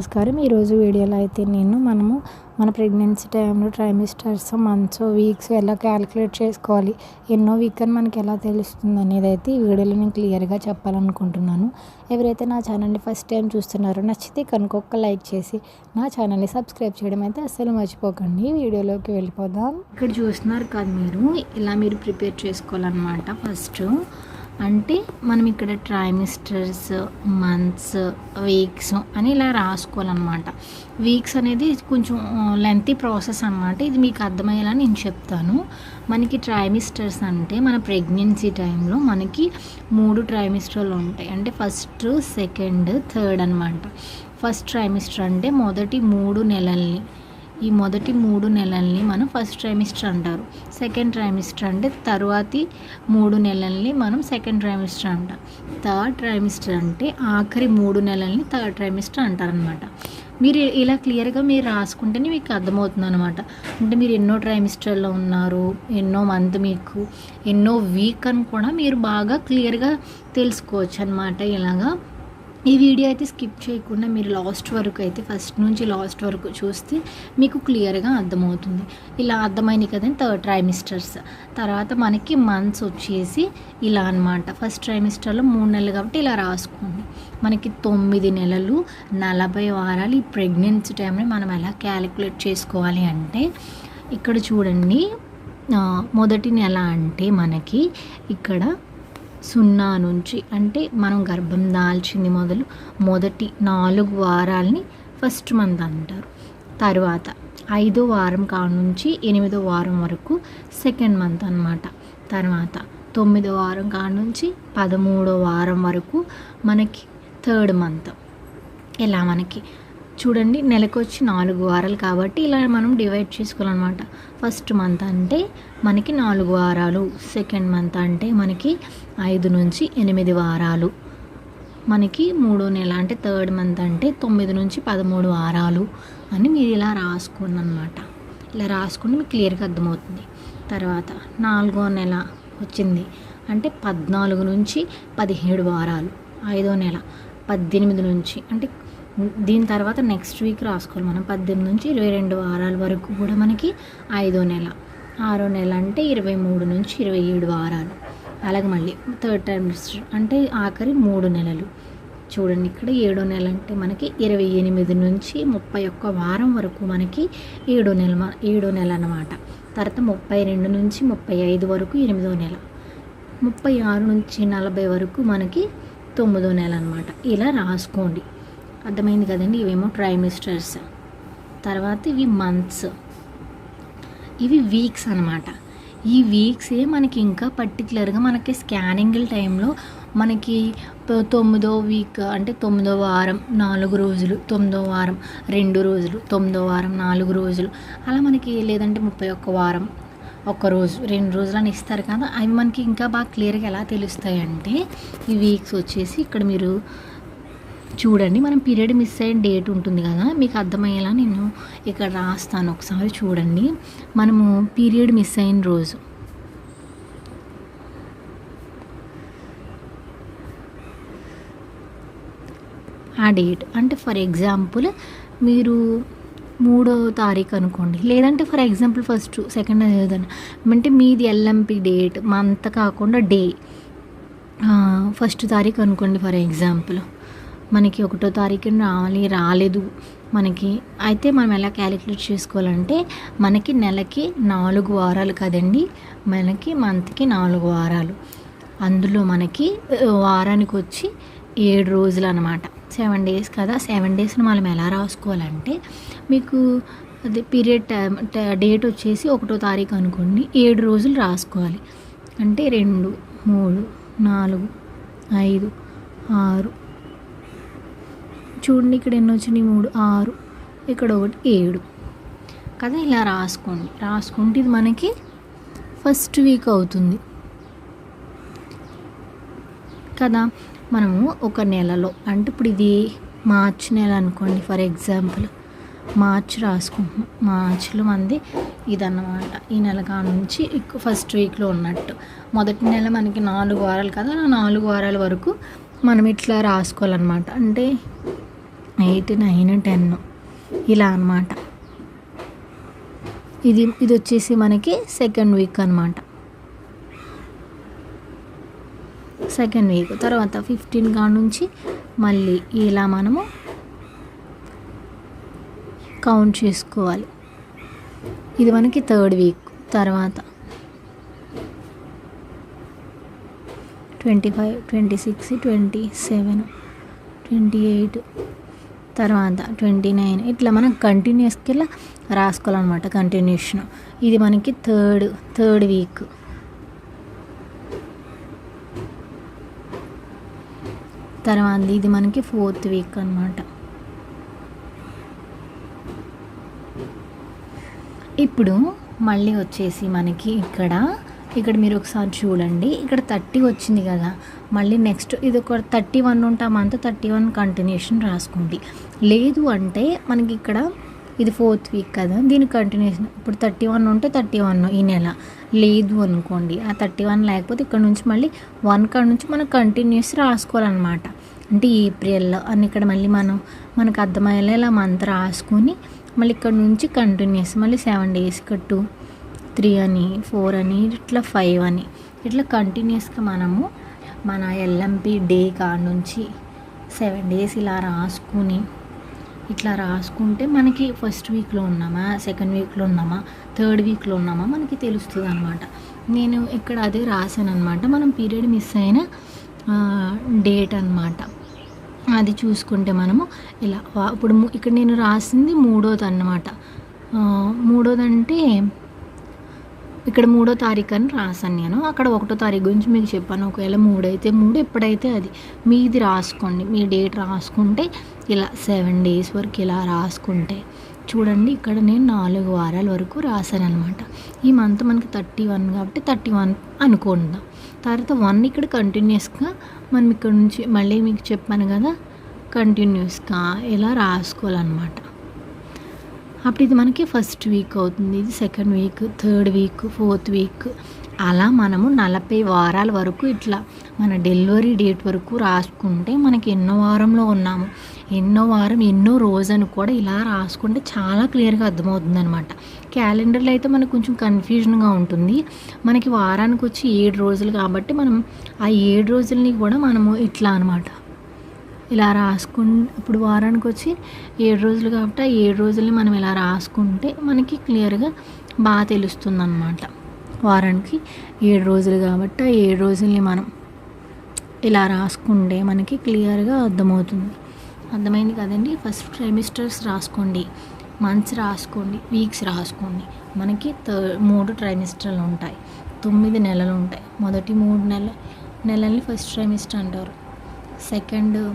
నమస్కారం. ఈరోజు వీడియోలో అయితే నేను మనము మన ప్రెగ్నెన్సీ టైంలో ట్రైమిస్టర్స్ మంత్స్ వీక్స్ ఎలా క్యాలిక్యులేట్ చేసుకోవాలి ఎన్నో వీక్ అని మనకి ఎలా తెలుస్తుంది అనేది అయితే ఈ వీడియోలో నేను క్లియర్గా చెప్పాలనుకుంటున్నాను. ఎవరైతే నా ఛానల్ని ఫస్ట్ టైం చూస్తున్నారో నచ్చితే కనుక ఒక్క లైక్ చేసి నా ఛానల్ని సబ్స్క్రైబ్ చేయడం అయితే అస్సలు మర్చిపోకండి. వీడియోలోకి వెళ్ళిపోదాం. ఇక్కడ చూస్తున్నారు కదా మీరు ఇలా మీరు ప్రిపేర్ చేసుకోవాలన్నమాట ఫస్ట్. అంటే మనం ఇక్కడ ట్రైమిస్టర్స్ మంత్స్ వీక్స్ అని ఇలా రాసుకోవాలన్నమాట. వీక్స్ అనేది కొంచెం లెంతీ ప్రాసెస్ అనమాట ఇది మీకు అర్థమయ్యేలా నేను చెప్తాను. మనకి ట్రైమిస్టర్స్ అంటే మన ప్రెగ్నెన్సీ టైంలో మనకి మూడు ట్రైమిస్టర్లు ఉంటాయి. అంటే ఫస్ట్ సెకండ్ థర్డ్ అనమాట ఫస్ట్ ట్రైమిస్టర్ అంటే మొదటి మూడు నెలల్ని. ఈ మొదటి మూడు నెలల్ని మనం ఫస్ట్ ట్రైమిస్టర్ అంటారు. సెకండ్ ట్రైమిస్టర్ అంటే తరువాతి మూడు నెలల్ని మనం సెకండ్ ట్రైమిస్టర్ అంటాం. థర్డ్ ట్రైమిస్టర్ అంటే ఆఖరి మూడు నెలల్ని థర్డ్ ట్రైమిస్టర్ అంటారనమాట మీరు ఇలా క్లియర్గా మీరు రాసుకుంటేనే మీకు అర్థమవుతుంది అనమాట అంటే మీరు ఎన్నో ట్రైమిస్టర్లో ఉన్నారు ఎన్నో మంత్ మీకు ఎన్నో వీక్ అని కూడా మీరు బాగా క్లియర్గా తెలుసుకోవచ్చు అనమాట ఇలాగా ఈ వీడియో అయితే స్కిప్ చేయకుండా మీరు లాస్ట్ వరకు అయితే ఫస్ట్ నుంచి లాస్ట్ వరకు చూస్తే మీకు క్లియర్గా అర్థమవుతుంది. ఇలా అర్థమైంది కదండి థర్డ్ ట్రైమిస్టర్స్. తర్వాత మనకి మంత్స్ వచ్చేసి ఇలా అనమాట ఫస్ట్ ట్రైమిస్టర్లో మూడు నెలలు కాబట్టి ఇలా రాసుకోండి మనకి తొమ్మిది నెలలు నలభై వారాలు ఈ ప్రెగ్నెన్సీ టైంని మనం ఎలా క్యాలిక్యులేట్ చేసుకోవాలి అంటే ఇక్కడ చూడండి. మొదటి నెల అంటే మనకి ఇక్కడ సున్నా నుంచి అంటే మనం గర్భం దాల్చింది మొదలు మొదటి నాలుగు వారాలని ఫస్ట్ మంత్ అంటారు. తర్వాత ఐదో వారం కాడ నుంచి ఎనిమిదో వారం వరకు సెకండ్ మంత్ అనమాట తర్వాత తొమ్మిదో వారం కాడ నుంచి పదమూడో వారం వరకు మనకి థర్డ్ మంత్. ఇలా మనకి? చూడండి నెలకు వచ్చి నాలుగు వారాలు కాబట్టి ఇలా మనం డివైడ్ చేసుకోవాలన్నమాట. ఫస్ట్ మంత్ అంటే మనకి నాలుగు వారాలు సెకండ్ మంత్ అంటే మనకి ఐదు నుంచి ఎనిమిది వారాలు. మనకి మూడో నెల అంటే థర్డ్ మంత్ అంటే తొమ్మిది నుంచి పదమూడు వారాలు అని మీరు ఇలా రాసుకోండి అనమాట ఇలా రాసుకుంటే మీకు క్లియర్గా అర్థమవుతుంది. తర్వాత నాలుగో నెల వచ్చింది అంటే పద్నాలుగు నుంచి పదిహేడు వారాలు. ఐదో నెల పద్దెనిమిది నుంచి అంటే దీని తర్వాత నెక్స్ట్ వీక్ రాసుకోవాలి మనం. పద్దెనిమిది నుంచి ఇరవై రెండు వారాల వరకు కూడా మనకి ఐదో నెల. ఆరో నెల అంటే ఇరవై మూడు నుంచి ఇరవై ఏడు వారాలు. అలాగే మళ్ళీ థర్డ్ టైమిస్టర్ అంటే ఆఖరి మూడు నెలలు. చూడండి ఇక్కడ ఏడో నెల అంటే మనకి ఇరవై ఎనిమిది నుంచి ముప్పై ఒక్క వారం వరకు మనకి ఏడో నెల ఏడో నెల అనమాట తర్వాత ముప్పై రెండు నుంచి ముప్పై ఐదు వరకు ఎనిమిదో నెల. ముప్పై ఆరు నుంచి నలభై వరకు మనకి తొమ్మిదో నెల అనమాట ఇలా రాసుకోండి. అర్థమైంది కదండి ఇవేమో ట్రైమిస్టర్స్ తర్వాత ఇవి మంత్స్ ఇవి వీక్స్ అనమాట ఈ వీక్సే మనకి ఇంకా పర్టికులర్గా మనకి స్కానింగ్ టైంలో మనకి తొమ్మిదో వీక్ అంటే తొమ్మిదో వారం నాలుగు రోజులు తొమ్మిదో వారం రెండు రోజులు తొమ్మిదో వారం నాలుగు రోజులు. అలా మనకి లేదంటే ముప్పై ఒక్క వారం ఒక రోజు రెండు రోజులు అని ఇస్తారు కదా అవి మనకి ఇంకా బాగా క్లియర్గా ఎలా తెలుస్తాయి అంటే ఈ వీక్స్ వచ్చేసి ఇక్కడ మీరు చూడండి మనం పీరియడ్ మిస్ అయ్యే డేట్ ఉంటుంది కదా మీకు అర్థమయ్యేలా నేను ఇక్కడ రాస్తాను ఒకసారి చూడండి. మనము పీరియడ్ మిస్ అయిన రోజు. ఆ డేట్. అంటే ఫర్ ఎగ్జాంపుల్ మీరు మూడో తారీఖు అనుకోండి. లేదంటే ఫర్ ఎగ్జాంపుల్ ఫస్ట్ సెకండ్ ఏదైనా అంటే మీది ఎల్ఎంపి డేట్ మంత్ కాకుండా డే. ఫస్ట్ తారీఖు అనుకోండి ఫర్ ఎగ్జాంపుల్. మనకి ఒకటో తారీఖున రావాలి రాలేదు మనకి. అయితే మనం ఎలా క్యాలిక్యులేట్ చేసుకోవాలంటే మనకి నెలకి నాలుగు వారాలు కదండి. మనకి మంత్కి నాలుగు వారాలు. అందులో మనకి వారానికి వచ్చి ఏడు రోజులు అనమాట సెవెన్ డేస్ కదా. సెవెన్ డేస్ని మనం ఎలా రాసుకోవాలంటే మీకు అది పీరియడ్ డేట్ వచ్చేసి ఒకటో తారీఖు అనుకోండి. ఏడు రోజులు రాసుకోవాలి. అంటే రెండు మూడు నాలుగు ఐదు ఆరు చూడండి ఇక్కడ ఎన్ని వచ్చినాయి? మూడు ఆరు ఇక్కడ ఒకటి ఏడు. కదా ఇలా రాసుకోండి. రాసుకుంటే ఇది మనకి ఫస్ట్ వీక్ అవుతుంది. కదా? మనము ఒక నెలలో అంటే ఇప్పుడు ఇది మార్చ్ నెల అనుకోండి ఫర్ ఎగ్జాంపుల్ మార్చ్ రాసుకుంటున్నాం. మార్చ్లో మంది ఇదన్నమాట. ఈ నెల కా నుంచి ఫస్ట్ వీక్లో ఉన్నట్టు. మొదటి నెల మనకి నాలుగు వారాలు కదా? నాలుగు వారాల వరకు మనం ఇట్లా రాసుకోవాలన్నమాట. అంటే ఎయిట్ నైన్ టెన్ ఇలా అనమాట ఇది ఇది వచ్చేసి మనకి సెకండ్ వీక్ అనమాట సెకండ్ వీక్ తర్వాత ఫిఫ్టీన్ కాడ నుంచి మళ్ళీ ఇలా మనము కౌంట్ చేసుకోవాలి. ఇది మనకి థర్డ్ వీక్ తర్వాత. Twenty five twenty six twenty seven twenty eight తర్వాత ట్వంటీ నైన్ ఇట్లా మనం కంటిన్యూస్కి రాసుకోవాలన్నమాట కంటిన్యూషన్ ఇది మనకి థర్డ్ థర్డ్ వీక్ తర్వాత ఇది మనకి ఫోర్త్ వీక్ అనమాట ఇప్పుడు మళ్ళీ వచ్చేసి మనకి ఇక్కడ ఇక్కడ మీరు ఒకసారి చూడండి. ఇక్కడ థర్టీ వచ్చింది కదా. మళ్ళీ నెక్స్ట్ ఇది ఒక థర్టీ వన్ ఉంటే మంత్ థర్టీ వన్ కంటిన్యూషన్ రాసుకోండి లేదు అంటే మనకి ఇక్కడ ఇది ఫోర్త్ వీక్ కదా. దీని కంటిన్యూషన్ ఇప్పుడు థర్టీ వన్ ఉంటే థర్టీ వన్ ఈ నెల. లేదు అనుకోండి. ఆ థర్టీ వన్ లేకపోతే ఇక్కడ నుంచి మళ్ళీ వన్ కాడ నుంచి మనం కంటిన్యూస్ రాసుకోవాలన్నమాట. అంటే ఏప్రిల్లో అని ఇక్కడ మళ్ళీ మనం మనకు అర్థమయ్యేలా మంత్ రాసుకొని మళ్ళీ ఇక్కడ నుంచి కంటిన్యూస్ మళ్ళీ సెవెన్ డేస్ కట్టు త్రీ అని ఫోర్ అని ఇట్లా ఫైవ్ అని. ఇట్లా కంటిన్యూస్గా మనము మన ఎల్ఎంపి డే కాడ నుంచి సెవెన్ డేస్ ఇలా రాసుకుని ఇట్లా రాసుకుంటే మనకి ఫస్ట్ వీక్లో ఉన్నామా సెకండ్ వీక్లో ఉన్నామా థర్డ్ వీక్లో ఉన్నామా మనకి తెలుస్తుంది అనమాట నేను ఇక్కడ అదే రాశాను అనమాట మనం పీరియడ్ మిస్ అయిన డేట్ అనమాట అది చూసుకుంటే మనము ఇలా ఇప్పుడు ఇక్కడ నేను రాసింది మూడోది అన్నమాట. ఆ, మూడోది అంటే ఇక్కడ మూడో తారీఖు అని రాశాను నేను. అక్కడ ఒకటో తారీఖు గురించి మీకు చెప్పాను. ఒకవేళ మూడైతే మూడు ఎప్పుడైతే అది మీది రాసుకోండి మీ డేట్ రాసుకుంటే ఇలా సెవెన్ డేస్ వరకు ఇలా రాసుకుంటే చూడండి ఇక్కడ నేను నాలుగు వారాల వరకు రాశాను అనమాట ఈ మంత్ మనకి థర్టీ వన్ కాబట్టి థర్టీ వన్ అనుకుందాం. తర్వాత వన్ ఇక్కడ కంటిన్యూస్గా మనం ఇక్కడ నుంచి మళ్ళీ మీకు చెప్పాను కదా కంటిన్యూస్గా ఇలా రాసుకోవాలన్నమాట. అప్పుడు ఇది మనకి ఫస్ట్ వీక్ అవుతుంది ఇది second week third week fourth week అలా మనము నలభై వారాల వరకు ఇట్లా మన డెలివరీ డేట్ వరకు రాసుకుంటే మనకి ఎన్నో వారంలో ఉన్నాము. ఎన్నో వారం ఎన్నో రోజు అని కూడా ఇలా రాసుకుంటే చాలా క్లియర్గా అర్థమవుతుంది అనమాట క్యాలెండర్లో అయితే మనకు కొంచెం కన్ఫ్యూజన్గా ఉంటుంది. మనకి వారానికి వచ్చి ఏడు రోజులు కాబట్టి మనం ఆ ఏడు రోజులని కూడా మనము ఇట్లా అనమాట ఇలా రాసుకు ఇప్పుడు వారానికి వచ్చి ఏడు రోజులు కాబట్టి ఆ ఏడు రోజుల్ని మనం ఇలా రాసుకుంటే మనకి క్లియర్గా బాగా తెలుస్తుంది అనమాట వారానికి ఏడు రోజులు కాబట్టి ఆ ఏడు రోజుల్ని మనం ఇలా రాసుకుంటే మనకి క్లియర్గా అర్థమవుతుంది. అర్థమైంది కదండి? ఫస్ట్ ట్రైమిస్టర్స్ రాసుకోండి మంత్స్ రాసుకోండి వీక్స్ రాసుకోండి. మనకి థర్డ్ మూడు ట్రైమిస్టర్లు ఉంటాయి. తొమ్మిది నెలలు ఉంటాయి. మొదటి మూడు నెల నెలల్ని ఫస్ట్ ట్రైమిస్టర్ అంటారు. సెకండ్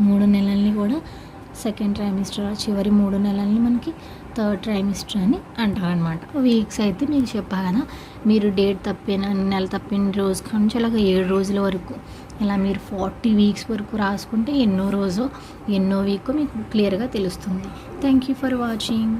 మూడు నెలల్ని కూడా సెకండ్ ట్రైమిస్టర్ చివరి మూడు నెలల్ని మనకి థర్డ్ ట్రైమిస్టర్ అని అంటారు అనమాట వీక్స్ అయితే మీకు చెప్పా కదా మీరు డేట్ తప్పిన నెల తప్పిన రోజు నుంచి అలాగ ఏడు రోజుల వరకు ఇలా మీరు ఫార్టీ వీక్స్ వరకు రాసుకుంటే ఎన్నో రోజు ఎన్నో వీక్ మీకు క్లియర్గా తెలుస్తుంది. Thank you for watching